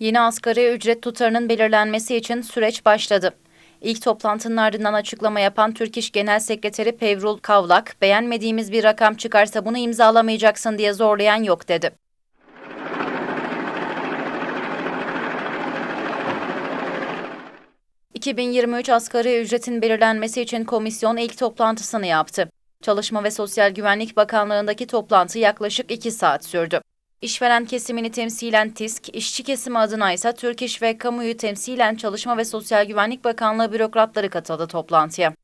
Yeni asgari ücret tutarının belirlenmesi için süreç başladı. İlk toplantının ardından açıklama yapan Türk İş Genel Sekreteri Pevrul Kavlak, beğenmediğimiz bir rakam çıkarsa bunu imzalamayacaksın diye zorlayan yok dedi. ...2023 asgari ücretin belirlenmesi için komisyon ilk toplantısını yaptı. Çalışma ve Sosyal Güvenlik Bakanlığı'ndaki toplantı yaklaşık 2 saat sürdü. İşveren kesimini temsilen TİSK, işçi kesimi adına ise Türk İş ve kamuyu temsilen Çalışma ve Sosyal Güvenlik Bakanlığı bürokratları katıldı toplantıya.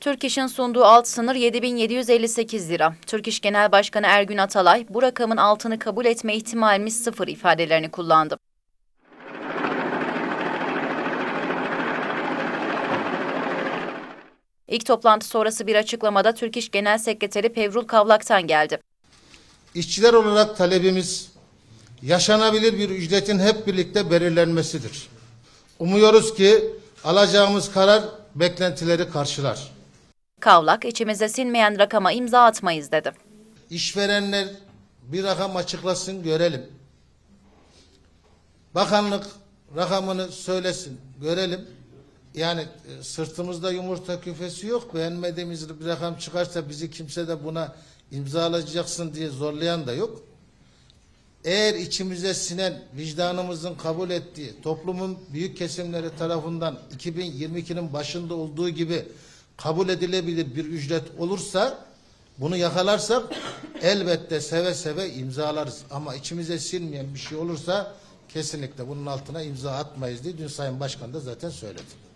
Türk İş'in sunduğu alt sınır 7758 lira. Türk İş Genel Başkanı Ergün Atalay, bu rakamın altını kabul etme ihtimalimiz sıfır ifadelerini kullandı. İlk toplantı sonrası bir açıklamada Türk İş Genel Sekreteri Pevrul Kavlak'tan geldi. İşçiler olarak talebimiz yaşanabilir bir ücretin hep birlikte belirlenmesidir. Umuyoruz ki alacağımız karar beklentileri karşılar. Kavlak, içimize sinmeyen rakama imza atmayız dedi. İşverenler bir rakam açıklasın görelim. Bakanlık rakamını söylesin görelim. Yani e, sırtımızda yumurta küfesi yok. Beğenmediğimiz bir rakam çıkarsa bizi kimse de buna imzalayacaksın diye zorlayan da yok. Eğer içimize sinen vicdanımızın kabul ettiği toplumun büyük kesimleri tarafından 2022'nin başında olduğu gibi kabul edilebilir bir ücret olursa bunu yakalarsak elbette seve seve imzalarız. Ama içimize sinmeyen bir şey olursa kesinlikle bunun altına imza atmayız diye dün Sayın Başkan da zaten söyledi.